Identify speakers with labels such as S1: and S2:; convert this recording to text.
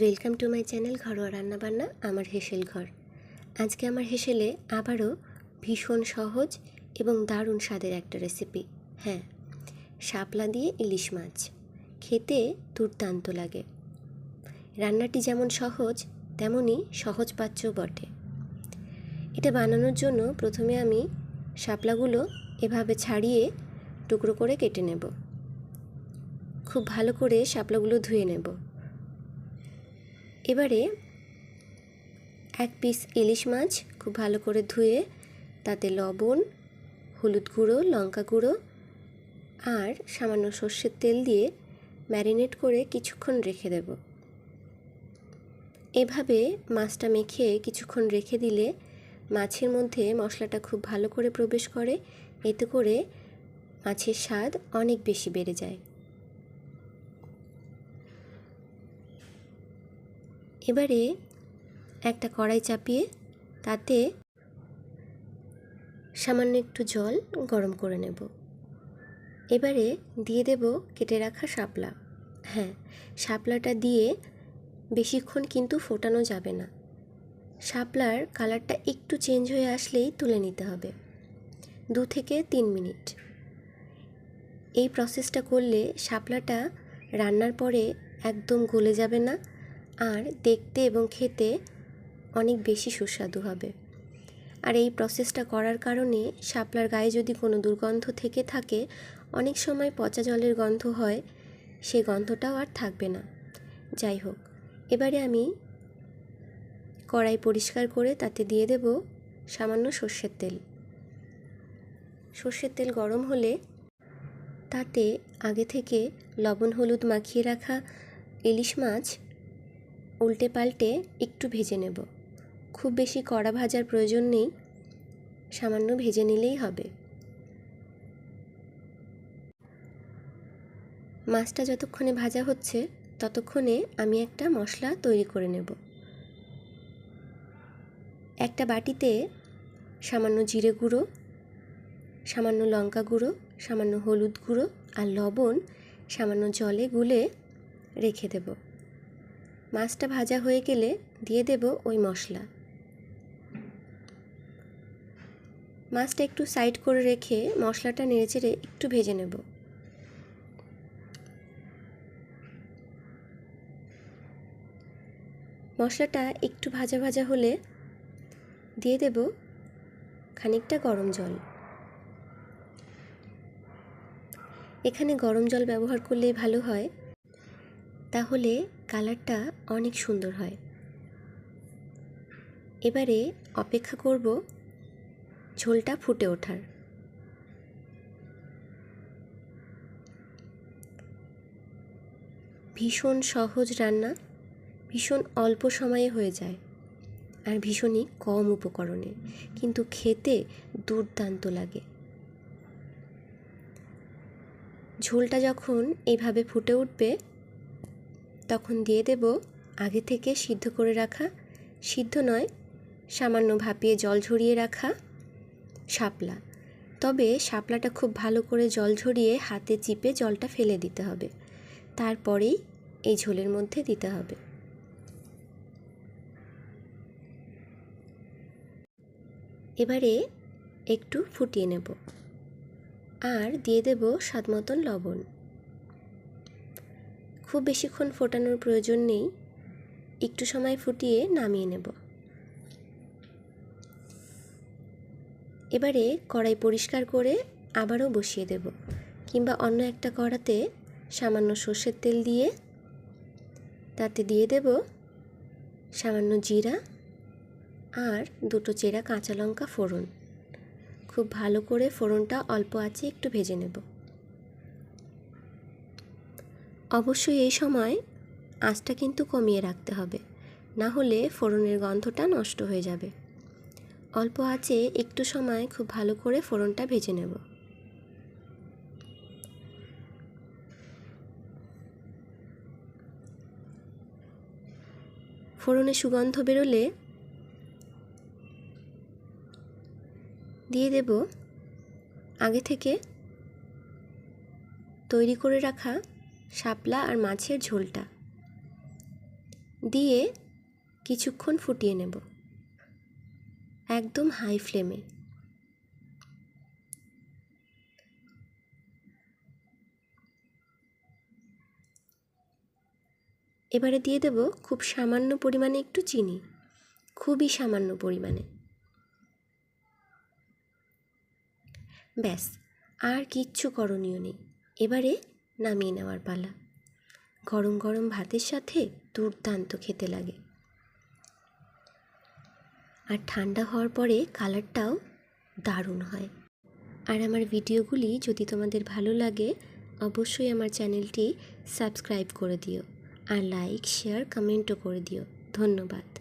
S1: Welcome to my channel ঘরোয়া রান্নাবান্না, আমার হেসেল ঘর। আজকে আমার হেসেলে আবারও ভীষণ সহজ এবং দারুণ স্বাদের একটা রেসিপি হ্যাঁ শাপলা দিয়ে ইলিশ মাছ। খেতে দুর্দান্ত লাগে। রান্নাটি যেমন সহজ, তেমনই সহজ বটে। এটা বানানোর জন্য প্রথমে আমি শাপলাগুলো এভাবে ছাড়িয়ে টুকরো করে কেটে নেব। খুব ভালো করে শাপলাগুলো ধুয়ে নেব। এবারে এক পিস ইলিশ মাছ খুব ভালো করে ধুয়ে তাতে লবণ, হলুদ গুঁড়ো, লঙ্কা গুঁড়ো আর সামান্য সর্ষের তেল দিয়ে ম্যারিনেট করে কিছুক্ষণ রেখে দেব। এভাবে মাছটা মেখে কিছুক্ষণ রেখে দিলে মাছের মধ্যে মশলাটা খুব ভালো করে প্রবেশ করে, এতে করে মাছের স্বাদ অনেক বেশি বেড়ে যায়। এবারে একটা কড়াই চাপিয়ে তাতে সামান্য একটু জল গরম করে নেব। এবারে দিয়ে দেব কেটে রাখা শাপলা। হ্যাঁ শাপলাটা দিয়ে বেশিক্ষণ কিন্তু ফোটানো যাবে না। শাপলার কালারটা একটু চেঞ্জ হয়ে আসলেই তুলে নিতে হবে। দু থেকে তিন মিনিট। এই প্রসেসটা করলে শাপলাটা রান্নার পরে একদম গলে যাবে না আর দেখতে এবং খেতে অনেক বেশি সুস্বাদু হবে। আর এই প্রসেসটা করার কারণে শাপলার গায়ে যদি কোনো দুর্গন্ধ থেকে থাকে, অনেক সময় পচা জলের গন্ধ হয়, সে গন্ধটাও আর থাকবে না। যাই হোক, এবারে আমি কড়াই পরিষ্কার করে তাতে দিয়ে দেব সামান্য সর্ষের তেল। সর্ষের তেল গরম হলে তাতে আগে থেকে লবণ, হলুদ মাখিয়ে রাখা ইলিশ মাছ উল্টে পাল্টে একটু ভেজে নেব। খুব বেশি কড়া ভাজার প্রয়োজন নেই, সামান্য ভেজে নিলেই হবে। মাছটা যতক্ষণে ভাজা হচ্ছে, ততক্ষণে আমি একটা মশলা তৈরি করে নেব। একটা বাটিতে সামান্য জিরে গুঁড়ো, সামান্য লঙ্কা গুঁড়ো, সামান্য হলুদ গুঁড়ো আর লবণ সামান্য জলে গুলে রেখে দেবো। মাছটা ভাজা হয়ে গেলে দিয়ে দেব ওই মশলা। মাছটা একটু সাইড করে রেখে মশলাটা নেড়েচেড়ে একটু ভেজে নেব। মশলাটা একটু ভাজা ভাজা হলে দিয়ে দেব খানিকটা গরম জল। এখানে গরম জল ব্যবহার করলে ভালো হয়। তাহলে কালারটা অনেক সুন্দর হয়। এবারে অপেক্ষা করব ঝোলটা ফুটে ওঠার। ভীষণ সহজ রান্না, ভীষণ অল্প সময়ে হয়ে যায়। আর ভীষণই কম উপকরণে, কিন্তু খেতে দুর্দান্ত লাগে। ঝোলটা যখন এইভাবে ফুটে উঠবে, তখন দিয়ে দেব আগে থেকে সিদ্ধ করে রাখা, সিদ্ধ নয়, সামান্য ভাপিয়ে জল ঝরিয়ে রাখা শাপলা। তবে শাপলাটা খুব ভালো করে জল ঝরিয়ে হাতে চিপে জলটা ফেলে দিতে হবে। তারপরেই এই ঝোলের মধ্যে দিতে হবে। এবারে একটু ফুটিয়ে নেব। আর দিয়ে দেব স্বাদ মতন লবণ। খুব বেশিক্ষণ ফোটানোর প্রয়োজন নেই, একটু সময় ফুটিয়ে নামিয়ে নেব। এবারে কড়াই পরিষ্কার করে আবারও বসিয়ে দেব, কিংবা অন্য একটা কড়াতে সামান্য সর্ষের তেল দিয়ে তাতে দিয়ে দেব সামান্য জিরা আর দুটো চেরা কাঁচা লঙ্কা ফোড়ন। খুব ভালো করে ফোড়নটা অল্প আছে একটু ভেজে নেব। অবশ্যই এই সময় আঁচটা কিন্তু কমিয়ে রাখতে হবে, না হলে ফোড়নের গন্ধটা নষ্ট হয়ে যাবে। অল্প আঁচে একটু সময় খুব ভালো করে ফোড়নটা ভেজে নেব। ফোড়নে সুগন্ধ বেরোলে দিয়ে দেব আগে থেকে তৈরি করে রাখা শাপলা আর মাছের ঝোলটা। দিয়ে কিছুক্ষণ ফুটিয়ে নেব। একদম হাই ফ্লেমে এবারে দিয়ে দেব খুব সামান্য পরিমাণে একটু চিনি। খুবই সামান্য পরিমাণে। ব্যাস, আর কিচ্ছু করণীয় নেই। এবারে নামিয়ে নেওয়ার পালা। গরম গরম ভাতের সাথে দুর্দান্ত খেতে লাগে। আর ঠান্ডা হওয়ার পরে কালারটাও দারুণ হয়। আর আমার ভিডিওগুলি যদি তোমাদের ভালো লাগে, অবশ্যই আমার চ্যানেলটি সাবস্ক্রাইব করে দিও। আর লাইক, শেয়ার, কমেন্টও করে দিও। ধন্যবাদ।